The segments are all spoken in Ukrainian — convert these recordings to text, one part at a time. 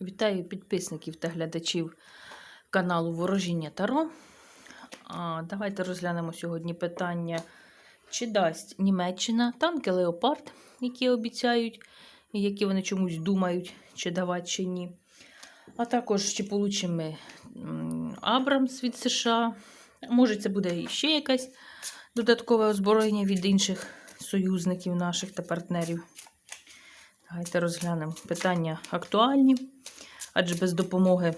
Вітаю підписників та глядачів каналу Ворожіння Таро. Давайте розглянемо сьогодні питання, чи дасть Німеччина танки Леопард, які обіцяють, і які вони чомусь думають, чи давати, чи ні. А також чи получимо Абрамс від США. Може, це буде ще якесь додаткове озброєння від інших союзників наших та партнерів. Давайте розглянемо питання актуальні, адже без допомоги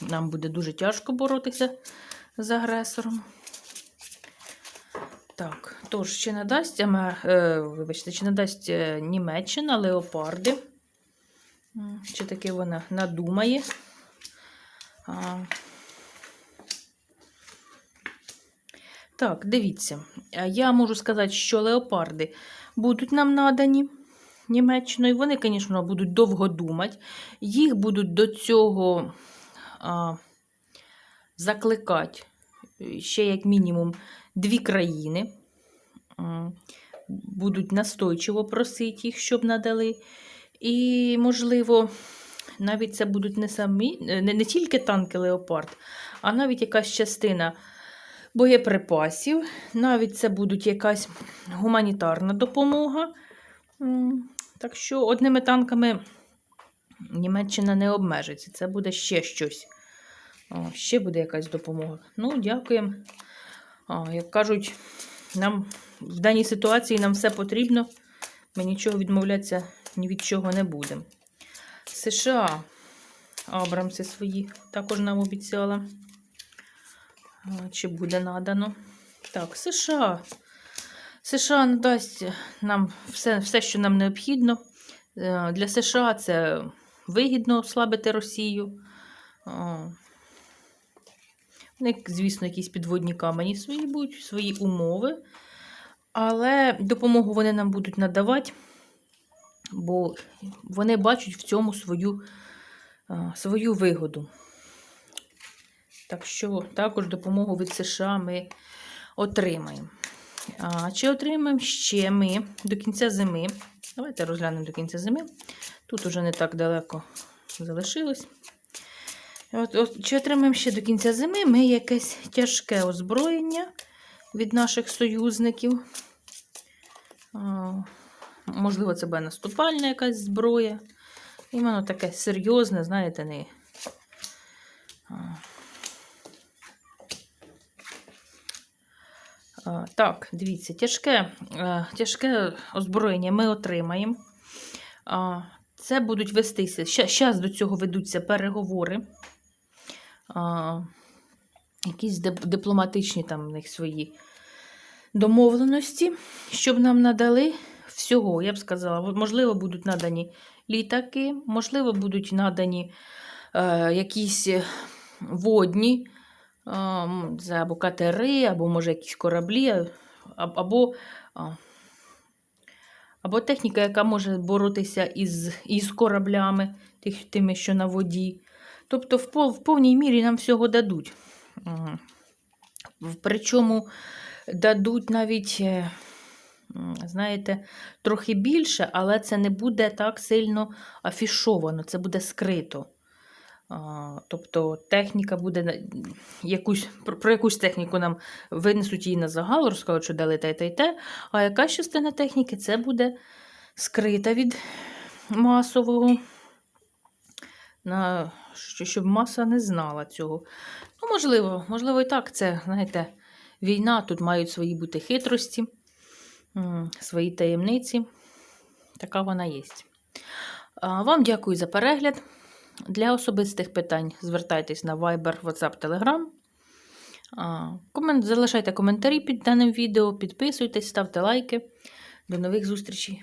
нам буде дуже тяжко боротися з агресором. Так, тож, чи надасть, е, вибачте, чи надасть е, Німеччина леопарди? Чи таки вона надумає? Так, дивіться. Я можу сказати, що леопарди будуть нам надані Німеччиною. Вони, звісно, будуть довго думати. Їх будуть до цього а, закликати ще, як мінімум, дві країни. Будуть настойчиво просити їх, щоб надали. І, можливо, навіть це будуть не самі, не, не тільки танки Леопард, а навіть якась частина боєприпасів. Навіть це будуть якась гуманітарна допомога. Так що одними танками Німеччина не обмежиться. Це буде ще щось. О, ще буде якась допомога. Ну, дякуємо. Як кажуть, нам в даній ситуації нам все потрібно. Ми нічого відмовлятися ні від чого не будемо. США. Абрамси свої також нам обіцяла. Чи буде надано? Так, США. США надасть нам все, все, що нам необхідно. Е, Для США це вигідно ослабити Росію. А, Вони, звісно, якісь підводні камені свої будуть, свої умови. Але допомогу вони нам будуть надавати, бо вони бачать в цьому свою, свою вигоду. Так що також допомогу від США ми отримаємо. Чи отримаємо ще ми до кінця зими? Давайте розглянемо до кінця зими. Тут уже не так далеко залишилось. От, от, чи отримаємо ще до кінця зими ми якесь тяжке озброєння від наших союзників? А, можливо, це буде наступальна якась зброя. Іменно таке серйозне, знаєте, не. А, А, Так, дивіться, тяжке, е, тяжке озброєння ми отримаємо. Це будуть вестися. Зараз до цього ведуться переговори. Якісь дипломатичні там в них свої домовленості, щоб нам надали всього, я б сказала, можливо, будуть надані літаки, можливо, будуть надані е, якісь водні або катери, або, може, якісь кораблі, або, або техніка, яка може боротися із, із кораблями, тих, тими, що на воді. Тобто, в, в повній мірі нам всього дадуть. Причому дадуть навіть, е, знаєте, трохи більше, але це не буде так сильно афішовано, це буде скрито. Тобто техніка буде якусь, про якусь техніку нам винесуть її на загал, розкажуть, що дали те, те, те. А якась частина техніки це буде скрита від масового, на, щоб маса не знала цього. Ну, можливо, можливо, і так. Це, знаєте, війна, тут мають свої бути хитрості, свої таємниці. Така вона є. Вам дякую за перегляд. Для особистих питань звертайтесь на Viber, WhatsApp, Telegram. Залишайте коментарі під даним відео, підписуйтесь, ставте лайки. До нових зустрічей!